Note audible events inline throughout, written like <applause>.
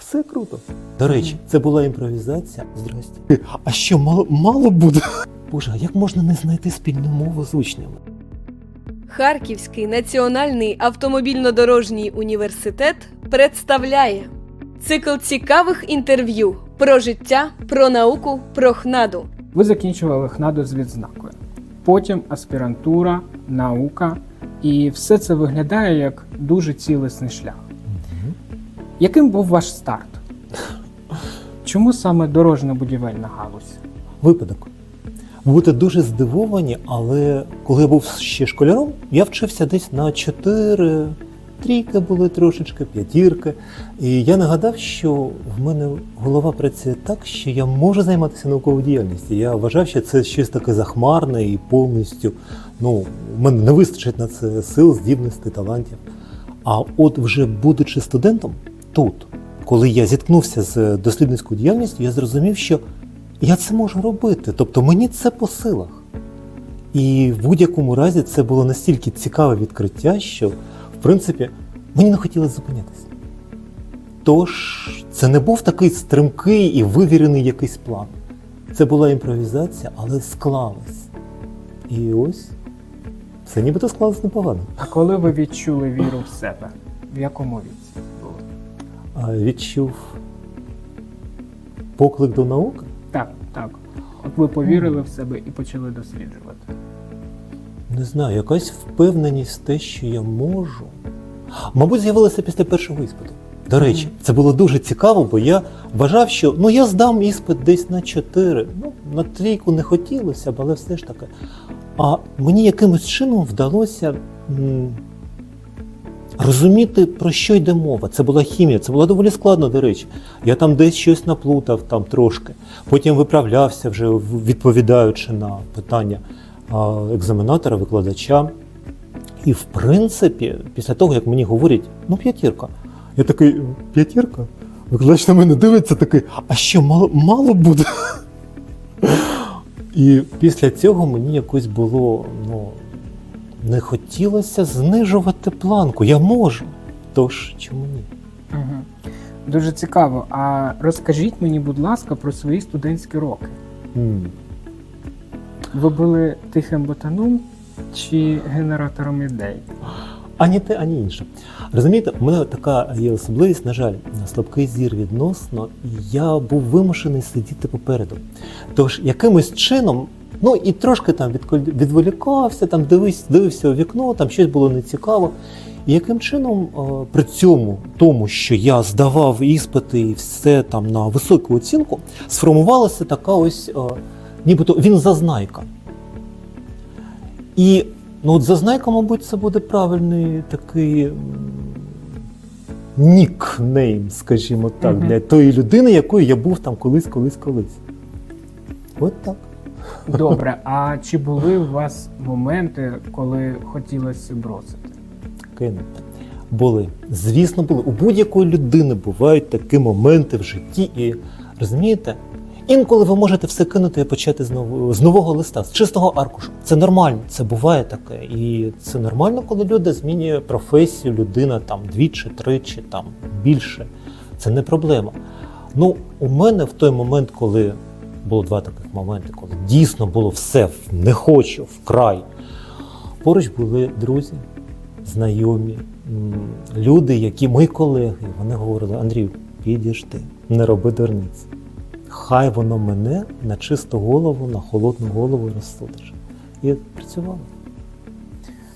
Все круто. До речі, це була імпровізація. Здрасте. А що, мало, мало буде? Боже, а як можна не знайти спільну мову з учнями? Харківський національний автомобільно-дорожній університет представляє цикл цікавих інтерв'ю про життя, про науку, про хнаду. Ви закінчували ХНАДу з відзнакою. Потім аспірантура, наука, і все це виглядає як дуже цілісний шлях. Яким був ваш старт? Чому саме дорожньо-будівельна галузь? Випадок. Ви будете дуже здивовані, але коли я був ще школяром, я вчився десь на 4, трійки були трошечки, п'ятірки. І я нагадав, що в мене голова працює так, що я можу займатися науковою діяльністю. Я вважав, що це щось таке захмарне і повністю. Ну, в мене не вистачить на це сил, здібностей, талантів. А от вже будучи студентом тут, коли я зіткнувся з дослідницькою діяльністю, я зрозумів, що я це можу робити. Тобто мені це по силах. І в будь-якому разі це було настільки цікаве відкриття, що, в принципі, мені не хотілося зупинятися. Тож, це не був такий стримкий і вивірений якийсь план. Це була імпровізація, але склалось. І ось все нібито склалось непогано. А коли ви відчули віру в себе? В якому віці відчув поклик до науки. Так, так. От ви повірили в себе і почали досліджувати. Не знаю, якась впевненість в те, що я можу. Мабуть, з'явилася після першого іспиту. До речі, це було дуже цікаво, бо я вважав, що ну я здам іспит десь на 4. Ну, на трійку не хотілося б, але все ж таки. А мені якимось чином вдалося розуміти, про що йде мова. Це була хімія, це було доволі складно, до речі. Я там десь щось наплутав там трошки. Потім виправлявся, вже відповідаючи на питання екзаменатора, викладача. І в принципі, після того, як мені говорять, ну п'ятірка, я такий, п'ятірка? Викладач на мене дивиться такий, а що, мало, мало буде? І після цього мені якось було, ну, не хотілося знижувати планку. Я можу. Тож чому ні? Угу. Дуже цікаво. А розкажіть мені, будь ласка, про свої студентські роки. М. Ви були тихим ботаном чи генератором ідей? Ані те, ані інше. Розумієте, у мене така є особливість, на жаль, слабкий зір відносно, і я був вимушений сидіти попереду. Тож якимось чином, ну і трошки там відволікався, там дивився, дивився у вікно, там щось було нецікаво. І яким чином е, при цьому, тому, що я здавав іспити і все там на високу оцінку, сформувалася така ось, е, нібито він зазнайка. І ну, от зазнайка, мабуть, це буде правильний такий нікнейм, скажімо так, Мгм. для тої людини, якою я був там колись, колись, колись. От так. Добре, а чи були у вас моменти, коли хотілося бросити? кинути. Були. Звісно, були. У будь-якої людини бувають такі моменти в житті. І розумієте, інколи ви можете все кинути і почати з нового, з нового листа, з чистого аркушу. Це нормально, це буває таке. І це нормально, коли люди змінює професію, людина там двічі, тричі, там більше. Це не проблема. Ну, у мене в той момент, коли було два таких моменти, коли дійсно було все не хочу, вкрай. Поруч були друзі, знайомі, люди, які мої колеги, вони говорили: Андрію, підійшти, не роби дурниць. Хай воно мене на чисту голову, на холодну голову розсудиш. І працювало.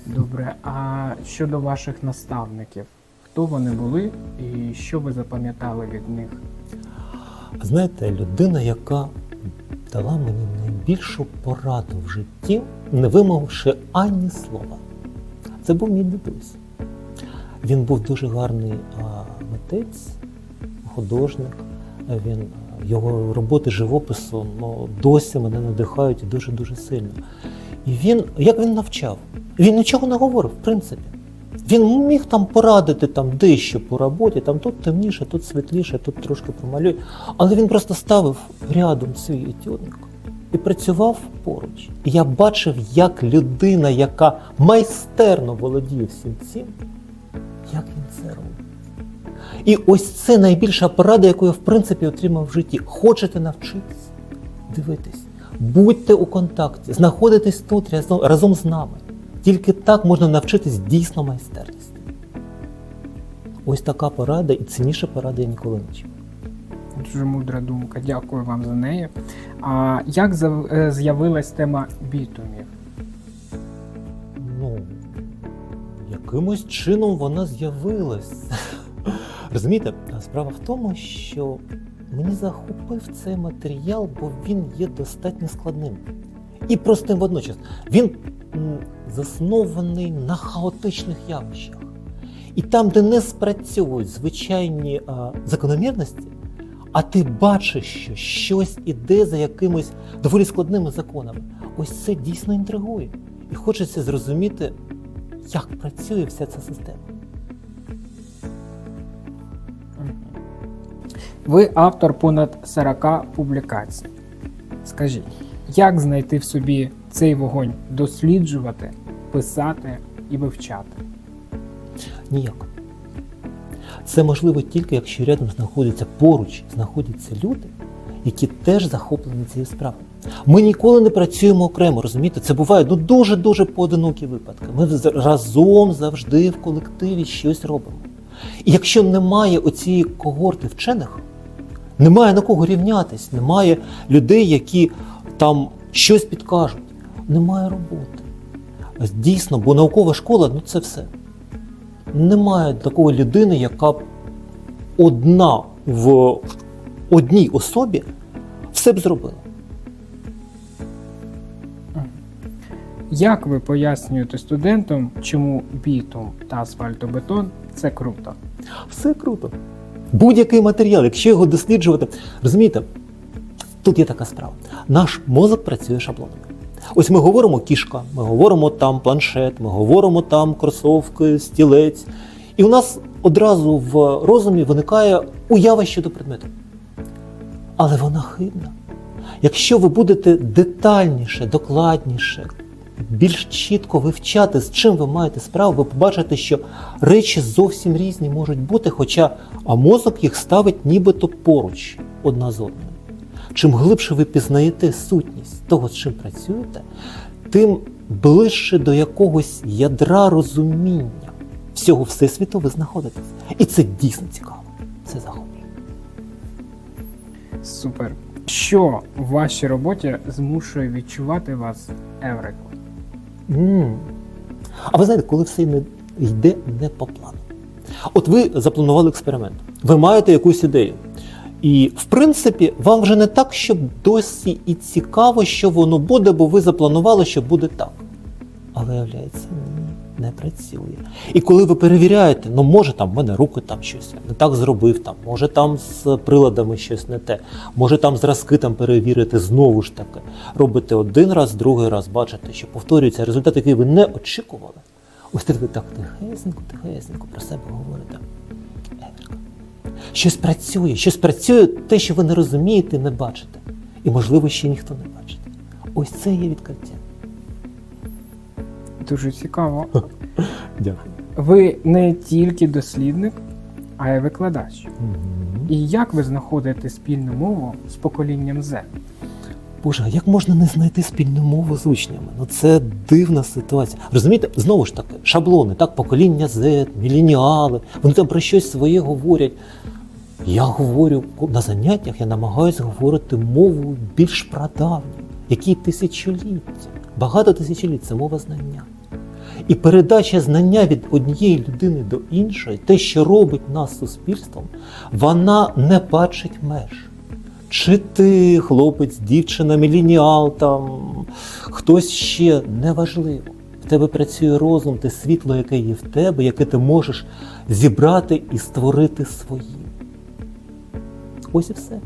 Добре, а щодо ваших наставників, хто вони були і що ви запам'ятали від них? Знаєте, людина, яка дала мені найбільшу пораду в житті, не вимовивши ані слова. Це був мій дідусь. Він був дуже гарний митець, художник. Він, його роботи живопису ну, досі мене надихають дуже-дуже сильно. І він, як він навчав? Він нічого не говорив, в принципі. Він міг там порадити там дещо по роботі, там тут темніше, тут світліше, тут трошки промалюй. Але він просто ставив рядом свій етюдник і працював поруч. І я бачив, як людина, яка майстерно володіє всім цим, як він це робить. І ось це найбільша порада, яку я в принципі отримав в житті. Хочете навчитись? Дивитись, будьте у контакті, знаходитесь тут разом, разом з нами. Тільки так можна навчитись дійсно майстерності. Ось така порада, і цінніша порада я ніколи не чув. Дуже мудра думка, дякую вам за неї. А як е, з'явилась тема бітумів? Ну, якимось чином вона з'явилась. Розумієте, справа в тому, що мені захопив цей матеріал, бо він є достатньо складним. І простим водночас. Він заснований на хаотичних явищах. І там, де не спрацьовують звичайні а, закономірності, а ти бачиш, що щось іде за якимись доволі складними законами. Ось це дійсно інтригує. І хочеться зрозуміти, як працює вся ця система. Ви автор понад 40 публікацій. Скажіть, як знайти в собі цей вогонь досліджувати, писати і вивчати? Ніяк. Це можливо тільки, якщо рядом знаходяться поруч, знаходяться люди, які теж захоплені цією справою. Ми ніколи не працюємо окремо, розумієте? Це буває ну, дуже-дуже поодинокі випадки. Ми разом завжди в колективі щось робимо. І якщо немає оцієї когорти вчених, немає на кого рівнятись, немає людей, які там щось підкажуть, немає роботи. Дійсно, бо наукова школа ну це все. Немає такої людини, яка б одна в одній особі все б зробила. Як ви пояснюєте студентам, чому бітум та асфальтобетон це круто? Все круто. Будь-який матеріал, якщо його досліджувати, розумієте, тут є така справа. Наш мозок працює шаблонами. Ось ми говоримо кішка, ми говоримо там планшет, ми говоримо там кросовки, стілець. І у нас одразу в розумі виникає уява щодо предмету. Але вона хибна. Якщо ви будете детальніше, докладніше, більш чітко вивчати, з чим ви маєте справу, ви побачите, що речі зовсім різні можуть бути, хоча а мозок їх ставить нібито поруч одна з одною. Чим глибше ви пізнаєте сутність того, з чим працюєте, тим ближче до якогось ядра розуміння всього всесвіту ви знаходитесь. І це дійсно цікаво. Це захоплює. Супер. Що в вашій роботі змушує відчувати вас Еврику? М. А ви знаєте, коли все не йде не по плану. От ви запланували експеримент, ви маєте якусь ідею. І, в принципі, вам вже не так, щоб досі і цікаво, що воно буде, бо ви запланували, що буде так. Але виявляється, ні, не працює. І коли ви перевіряєте, ну може там в мене руки там щось не так зробив, там, може там з приладами щось не те, може там зразки там перевірити знову ж таки. Робите один раз, другий раз, бачите, що повторюється результат, який ви не очікували. Ось тоді ви так тихесенько, тихесенько про себе говорите. Щось працює, щось працює, те, що ви не розумієте, не бачите. І, можливо, ще ніхто не бачить. Ось це є відкриття. Дуже цікаво. Дякую. Ви не тільки дослідник, а й викладач. Мгм. І як ви знаходите спільну мову з поколінням Z? Боже, а як можна не знайти спільну мову з учнями? Ну це дивна ситуація. Розумієте, знову ж таки, шаблони, так, покоління Z, міленіали, вони там про щось своє говорять. Я говорю на заняттях, я намагаюся говорити мову більш прадавню, які тисячоліття, багато тисячоліть це мова знання. І передача знання від однієї людини до іншої, те, що робить нас суспільством, вона не бачить меж. Чи ти хлопець, дівчина, міленіал, там хтось ще неважливо. В тебе працює розум, те світло, яке є в тебе, яке ти можеш зібрати і створити своїм. Ось і все.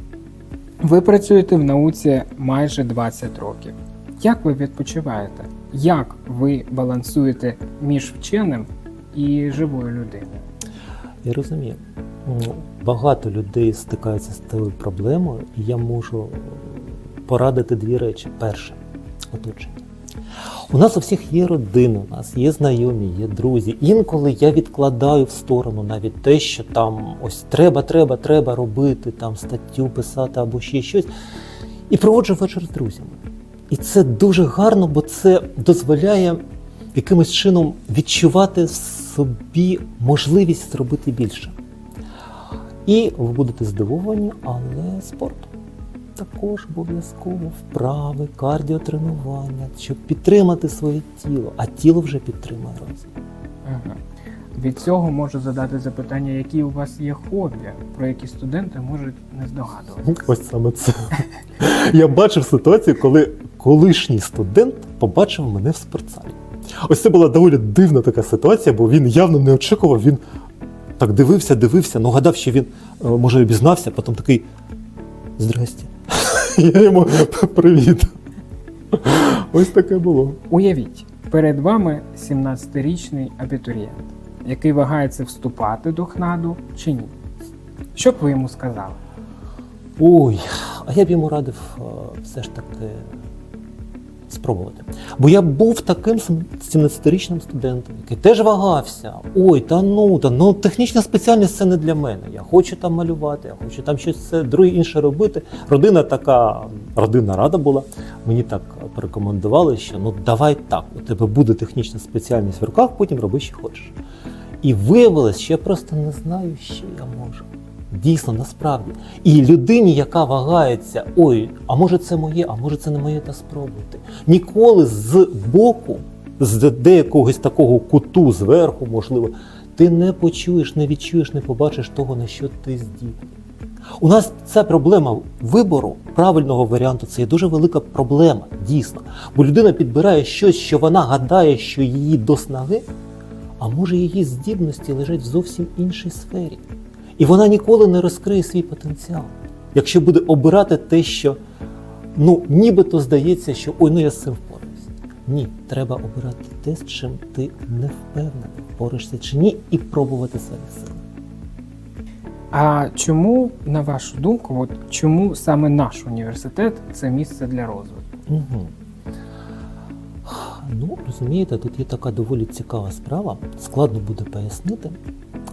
Ви працюєте в науці майже 20 років. Як ви відпочиваєте? Як ви балансуєте між вченим і живою людиною? Я розумію. Багато людей стикаються з тою проблемою, і я можу порадити дві речі. Перше оточення. У нас у всіх є родини, у нас є знайомі, є друзі. Інколи я відкладаю в сторону навіть те, що там ось треба, треба, треба робити, там статтю писати або ще щось. І проводжу вечір з друзями. І це дуже гарно, бо це дозволяє якимось чином відчувати в собі можливість зробити більше. І ви будете здивовані, але спорт також обов'язково вправи, кардіотренування, щоб підтримати своє тіло, а тіло вже підтримує розум. Угу. Від цього можу задати запитання, які у вас є хобі, про які студенти можуть не здогадуватися. <laughs> Ось саме це. Я бачив ситуацію, коли колишній студент побачив мене в спортзалі. Ось це була доволі дивна така ситуація, бо він явно не очікував. Він так дивився, дивився, ну гадав, що він е, може обізнався, потім такий Здрасте. Я йому привіт. Ось таке було. Уявіть, перед вами 17-річний абітурієнт, який вагається вступати до ХНАДу чи ні. Що б ви йому сказали? Ой, а я б йому радив е, все ж таки спробувати. Бо я був таким 17-річним студентом, який теж вагався. Ой, та ну, та ну технічна спеціальність це не для мене. Я хочу там малювати, я хочу там щось це друге інше робити. Родина така, родинна рада була. Мені так порекомендували, що ну давай так, у тебе буде технічна спеціальність в руках, потім роби, що хочеш. І виявилось, що я просто не знаю, що я можу. Дійсно, насправді. І людині, яка вагається, ой, а може це моє, а може це не моє, та спробуйте. Ніколи з боку, з деякогось такого куту зверху, можливо, ти не почуєш, не відчуєш, не побачиш того, на що ти здібний. У нас ця проблема вибору правильного варіанту це є дуже велика проблема, дійсно. Бо людина підбирає щось, що вона гадає, що її до снаги, а може її здібності лежать в зовсім іншій сфері. І вона ніколи не розкриє свій потенціал. Якщо буде обирати те, що ну, нібито здається, що ой, ну я з цим впораюся. Ні, треба обирати те, з чим ти не впевнений, впораєшся чи ні, і пробувати свої сили. А чому, на вашу думку, от чому саме наш університет це місце для розвитку? Угу. Ну, розумієте, тут є така доволі цікава справа. Складно буде пояснити,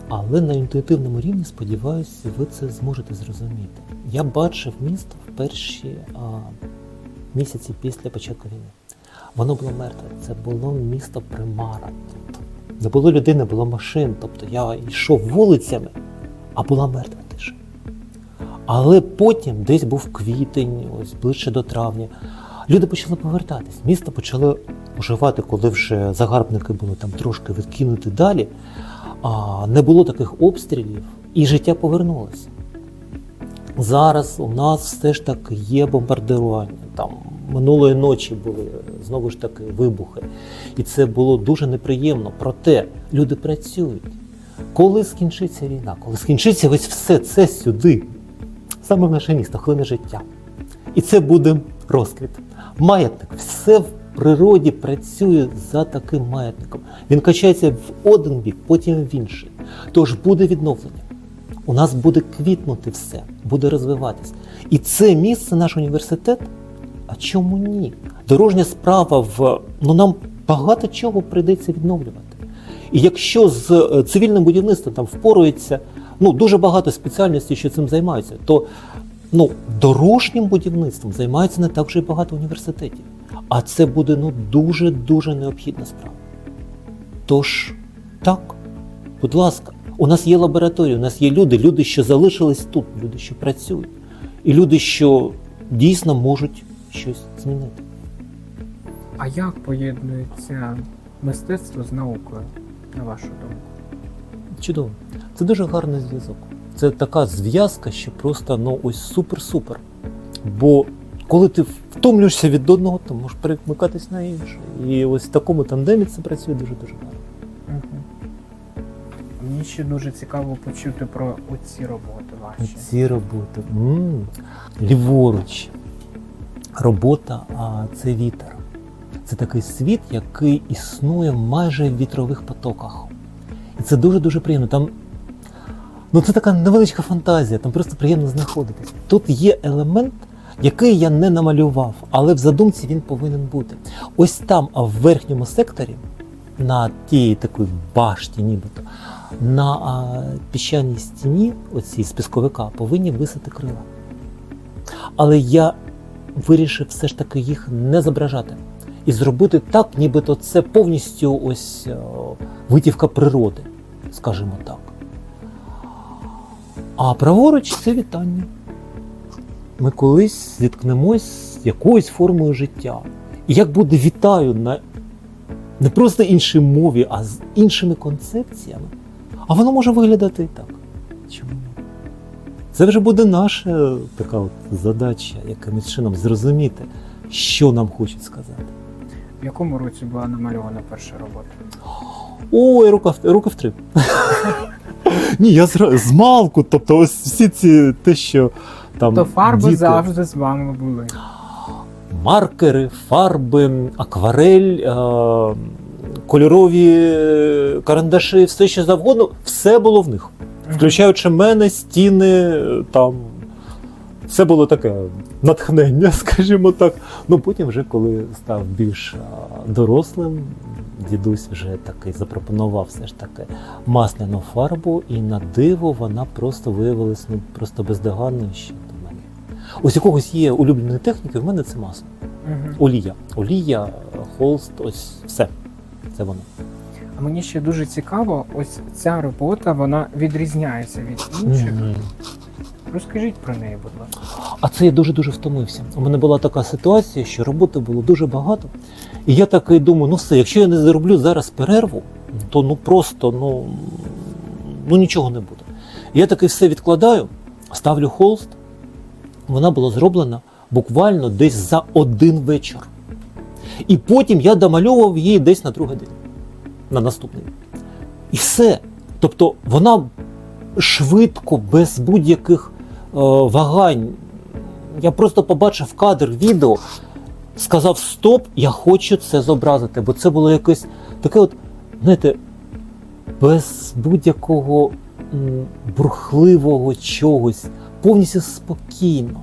але на інтуїтивному рівні, сподіваюся, ви це зможете зрозуміти. Я бачив місто в перші а, місяці після початку війни. Воно було мертве. Це було місто примара. Тут не було людей, не було машин. Тобто я йшов вулицями, а була мертва тиша. Але потім, десь був квітень, ось ближче до травня, люди почали повертатись. Місто почало оживати, коли вже загарбники були там трошки відкинуті далі, не було таких обстрілів, і життя повернулося. Зараз у нас все ж таки є бомбардування. Там минулої ночі були знову ж таки вибухи. І це було дуже неприємно. Проте люди працюють. Коли скінчиться війна, коли скінчиться ось все це сюди, саме в наше місто, хвилине життя. І це буде розквіт. Маятник, все природі працює за таким маятником. Він качається в один бік, потім в інший. Тож буде відновлення. У нас буде квітнути все, буде розвиватись. І це місце, наш університет. А чому ні? Дорожня справа в ну нам багато чого прийдеться відновлювати. І якщо з е, цивільним будівництвом там впорується ну, дуже багато спеціальностей, що цим займаються, то ну, дорожнім будівництвом займається не так вже й багато університетів. А це буде ну, дуже-дуже необхідна справа. Тож, так, будь ласка, у нас є лабораторії, у нас є люди, люди, що залишились тут, люди, що працюють, і люди, що дійсно можуть щось змінити. А як поєднується мистецтво з наукою, на вашу думку? Чудово. Це дуже гарний зв'язок. Це така зв'язка, що просто ну ось супер-супер. Бо коли ти втомлюєшся від одного, то можеш перемикатись на інше. І ось в такому тандемі це працює дуже-дуже гарно. Угу. Мені ще дуже цікаво почути про оці роботи ваші. Ці роботи. м Ліворуч. Робота, а це вітер. Це такий світ, який існує майже в вітрових потоках. І це дуже-дуже приємно. Там ну, це така невеличка фантазія, там просто приємно знаходитись. Тут є елемент, який я не намалював, але в задумці він повинен бути. Ось там, в верхньому секторі, на тій такій башті, нібито, на піщаній стіні, оцій з пісковика, повинні висити крила. Але я вирішив все ж таки їх не зображати і зробити так, нібито це повністю ось е, витівка природи, скажімо так. А праворуч це вітання. Ми колись зіткнемось з якоюсь формою життя. І як буде вітаю на не просто іншій мові, а з іншими концепціями, а воно може виглядати і так. Чому? Це вже буде наша така от задача, якимось чином зрозуміти, що нам хочуть сказати. В якому році була намальована перша робота? Ой, рука в, руки в три. <laughs> Ні, я з малку, тобто ось всі ці те, що там. То фарби діти, завжди з вами були. Маркери, фарби, акварель, е- кольорові е, карандаші, все що завгодно, все було в них. Включаючи мене, стіни, е, там. Це було таке натхнення, <laughs> скажімо так. Ну потім, вже коли став більш дорослим, дідусь вже такий запропонував все ж таки масляну фарбу, і на диво вона просто виявилась ну, просто бездоганною ще. Ось у когось є улюблені техніки, в мене це масло. Мгм. Олія. Олія, холст, ось все. Це воно. А мені ще дуже цікаво, ось ця робота вона відрізняється від інших. Мгм. Розкажіть про неї, будь ласка. А це я дуже-дуже втомився. У мене була така ситуація, що роботи було дуже багато. І я так і думаю, ну все, якщо я не зроблю зараз перерву, то ну просто ну, ну нічого не буде. І я таки все відкладаю, ставлю холст. Вона була зроблена буквально десь за один вечір. І потім я домальовував її десь на другий день, на наступний. І все. Тобто вона швидко, без будь-яких е, вагань. Я просто побачив кадр відео, сказав стоп, я хочу це зобразити, бо це було якесь таке, от, знаєте, без будь-якого бурхливого чогось, повністю спокійно.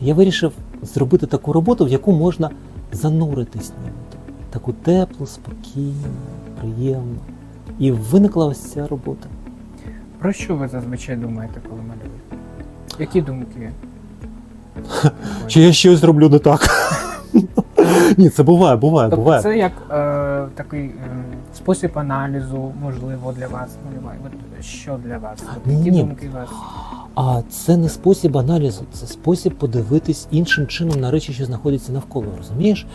Я вирішив зробити таку роботу, в яку можна зануритись нібито. Таку теплу, спокійну, приємну. І виникла ось ця робота. Про що ви зазвичай думаєте, коли малюєте? Які думки? <laughs> Чи я щось зроблю не так? <laughs> Ні, це буває, буває, Тобто буває. це як е, такий е, спосіб аналізу, можливо, для вас малювання. Що для вас? Які Ні. думки у вас? А це не спосіб аналізу, це спосіб подивитись іншим чином на речі, що знаходяться навколо. Розумієш?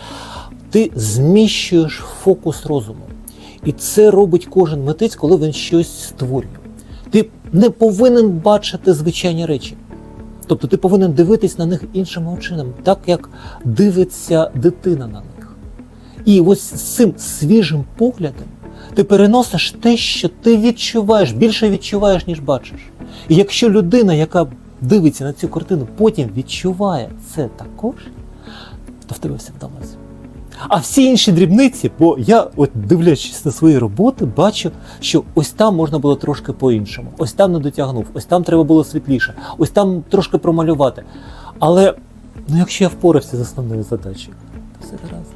Ти зміщуєш фокус розуму. І це робить кожен митець, коли він щось створює. Ти не повинен бачити звичайні речі. Тобто ти повинен дивитись на них іншими очима, так як дивиться дитина на них. І ось з цим свіжим поглядом ти переносиш те, що ти відчуваєш, більше відчуваєш, ніж бачиш. І якщо людина, яка дивиться на цю картину, потім відчуває це також, то в тебе все вдалося. А всі інші дрібниці, бо я, от дивлячись на свої роботи, бачу, що ось там можна було трошки по-іншому, ось там не дотягнув, ось там треба було світліше, ось там трошки промалювати. Але ну, якщо я впорався з основною задачею, то все гаразд.